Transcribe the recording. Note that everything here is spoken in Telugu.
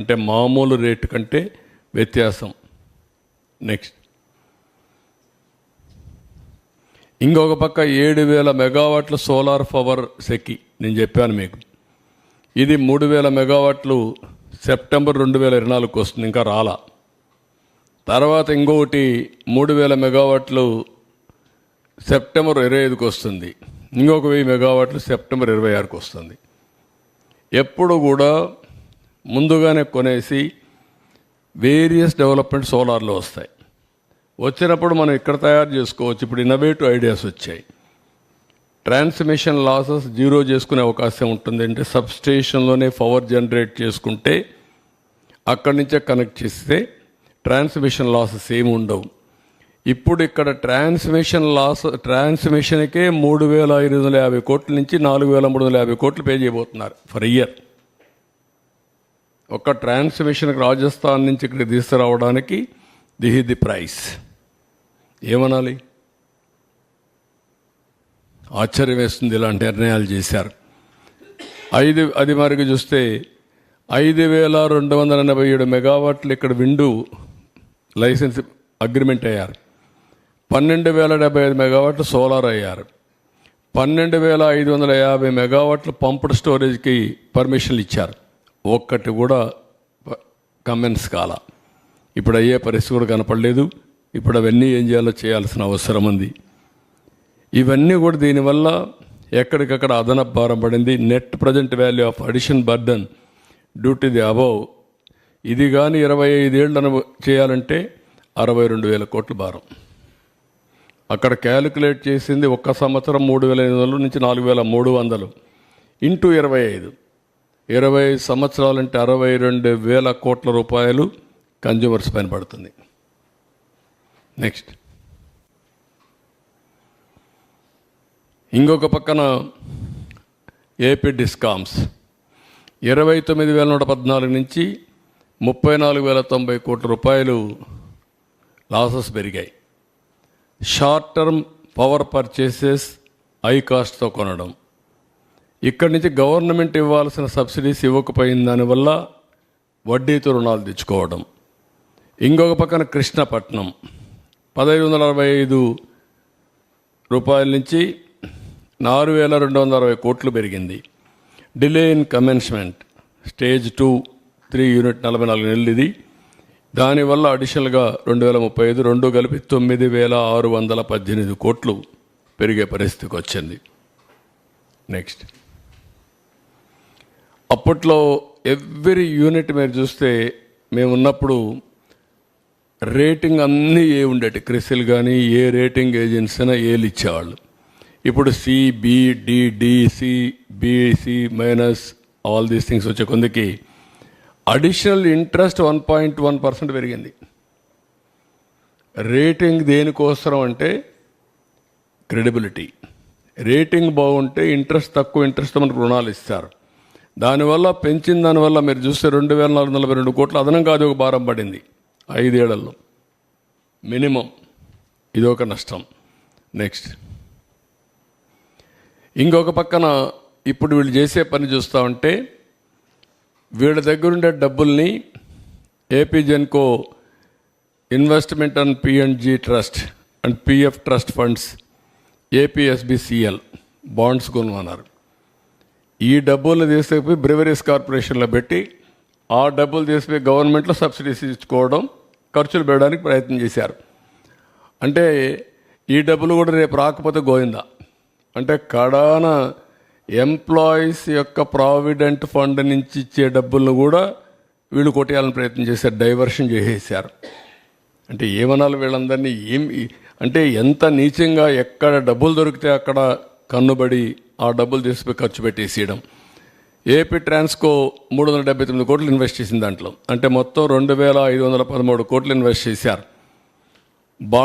అంటే మామూలు రేటు కంటే వ్యత్యాసం. నెక్స్ట్ ఇంకొక పక్క ఏడు వేల మెగావాట్ల సోలార్ పవర్ సెకి నేను చెప్పాను మీకు. ఇది మూడు వేల మెగావాట్లు సెప్టెంబర్ రెండు వేల ఇరవై నాలుగుకి వస్తుంది ఇంకా రాలా. తర్వాత ఇంకొకటి మూడు వేల మెగావాట్లు సెప్టెంబర్ ఇరవై ఐదుకి వస్తుంది. ఇంకొక వెయ్యి మెగావాట్లు సెప్టెంబర్ ఇరవై ఆరుకి వస్తుంది. ఎప్పుడు కూడా ముందుగానే కొనేసి వేరియస్ డెవలప్మెంట్ సోలార్లు వస్తాయి. వచ్చినప్పుడు మనం ఇక్కడ తయారు చేసుకోవచ్చు. ఇప్పుడు ఇన్నోవేటివ్ ఐడియాస్ వచ్చాయి. ట్రాన్స్మిషన్ లాసెస్ జీరో చేసుకునే అవకాశం ఉంటుంది అంటే సబ్ స్టేషన్లోనే పవర్ జనరేట్ చేసుకుంటే అక్కడి నుంచే కనెక్ట్ చేస్తే ట్రాన్స్మిషన్ లాసెస్ ఏమి ఉండవు. ఇప్పుడు ఇక్కడ ట్రాన్స్మిషన్ లాస్ ట్రాన్స్మిషన్కే మూడు వేల ఐదు వందల యాభై కోట్ల నుంచి నాలుగు వేల మూడు వందల యాభై కోట్లు పే చేయబోతున్నారు. ఫర్ ఇయర్ ఒక ట్రాన్స్మిషన్కి రాజస్థాన్ నుంచి ఇక్కడ తీసుకురావడానికి దిస్ ఇస్ ది ప్రైస్. ఏమనాలి? ఆశ్చర్యం వేస్తుంది ఇలాంటి నిర్ణయాలు చేశారు. ఐదు అది మరికి చూస్తే ఐదు వేల రెండు వందల ఎనభై ఏడు మెగావాట్లు ఇక్కడ విండు లైసెన్స్ అగ్రిమెంట్ అయ్యారు. పన్నెండు వేల డెబ్బై ఐదు మెగావాట్లు సోలార్ అయ్యారు. పన్నెండు వేల ఐదు వందల యాభై మెగావాట్లు పంప్డ్ స్టోరేజ్కి పర్మిషన్లు ఇచ్చారు. ఒక్కటి కూడా కమెంట్స్ కాల. ఇప్పుడు అయ్యే పరిస్థితి కూడా కనపడలేదు. ఇప్పుడు అవన్నీ ఏం చేయాలో చేయాల్సిన అవసరం ఉంది. ఇవన్నీ కూడా దీనివల్ల ఎక్కడికక్కడ అదనపు భారం పడింది. Net present value of addition burden due to the above ఇది కానీ ఇరవై ఐదేళ్ళను చేయాలంటే అరవై రెండు వేల కోట్ల భారం. అక్కడ క్యాలిక్యులేట్ చేసింది ఒక్క సంవత్సరం మూడు వేల ఐదు వందల నుంచి నాలుగు వేల మూడు వందలు. ఇంటూ ఇరవై ఐదు. ఇరవై సంవత్సరాలంటే అరవై రెండు వేల కోట్ల రూపాయలు కన్జ్యూమర్స్ పైన పడుతుంది. నెక్స్ట్. ఇంకొక పక్కన ఏపీ డిస్కామ్స్. ఇరవై తొమ్మిది వేల నూట పద్నాలుగు నుంచి ముప్పై నాలుగు వేల తొంభై కోట్ల రూపాయలు లాసెస్ పెరిగాయి. Short term power purchases high కాస్ట్తో కొనడం. ఇక్కడి నుంచి గవర్నమెంట్ ఇవ్వాల్సిన సబ్సిడీస్ ఇవ్వకపోయిన దానివల్ల వడ్డీతో రుణాలు తెచ్చుకోవడం. ఇంకొక పక్కన కృష్ణపట్నం. పదహైదు వందల అరవై ఐదు రూపాయల నుంచి నాలుగు వేల రెండు వందల అరవై కోట్లు పెరిగింది. Delay in commencement stage two three unit నలభై నాలుగు నెలలు ఇది. దానివల్ల అడిషనల్గా రెండు వేల ముప్పై ఐదు రెండు కలిపి తొమ్మిది వేల ఆరు వందల పద్దెనిమిది కోట్లు పెరిగే పరిస్థితికి వచ్చింది. నెక్స్ట్. అప్పట్లో ఎవ్రీ యూనిట్ మీరు చూస్తే మేము ఉన్నప్పుడు రేటింగ్ అన్నీ ఏ ఉండేటి? క్రిసిల్ కానీ ఏ రేటింగ్ ఏజెన్సీ అయినా ఏలు ఇచ్చేవాళ్ళు. ఇప్పుడు C B D D C BC minus all these things వచ్చే కొందికి additional interest one point one percent పెరిగింది. రేటింగ్ దేనికోసం అంటే క్రెడిబిలిటీ. రేటింగ్ బాగుంటే ఇంట్రెస్ట్ తక్కువ ఇంట్రెస్ట్ మనకు రుణాలు ఇస్తారు. దానివల్ల పెంచిన దానివల్ల మీరు చూస్తే రెండు వేల నాలుగు నలభై రెండు కోట్ల అదనంగా అది ఒక భారం పడింది. ఐదేళ్ళలో. మినిమం. ఇది ఒక నష్టం. నెక్స్ట్. ఇంకొక పక్కన ఇప్పుడు వీళ్ళు చేసే పని చూస్తూ ఉంటే వీళ్ళ దగ్గర ఉండే డబ్బుల్ని AP Genco investment and PNG trust and PF trust funds APSBCL bonds కొనుగొన్నారు. ఈ డబ్బులు తీసుకుపోయి బ్రివరీస్ కార్పొరేషన్లో పెట్టి ఆ డబ్బులు తీసుకుపోయి గవర్నమెంట్లో సబ్సిడీస్ ఇచ్చుకోవడం ఖర్చులు పెట్టడానికి ప్రయత్నం చేశారు. అంటే ఈ డబ్బులు కూడా రేపు రాకపోతే గోయిందా అంటే కడాన ఎంప్లాయీస్ యొక్క ప్రావిడెంట్ ఫండ్ నుంచి ఇచ్చే డబ్బులను కూడా వీళ్ళు కొట్టేయాలని ప్రయత్నం చేశారు డైవర్షన్ చేసేసారు అంటే ఏమనాలి వీళ్ళందరినీ? ఏం అంటే ఎంత నీచంగా ఎక్కడ డబ్బులు దొరికితే అక్కడ కన్నుబడి ఆ డబ్బులు తీసుకుపోయి ఖర్చు పెట్టేసేయడం ఏపీ ట్రాన్స్కో మూడు వందల డెబ్బై తొమ్మిది కోట్లు ఇన్వెస్ట్ చేసింది దాంట్లో. అంటే మొత్తం రెండు వేల ఐదు వందల పదమూడు కోట్లు ఇన్వెస్ట్ చేశారు. బా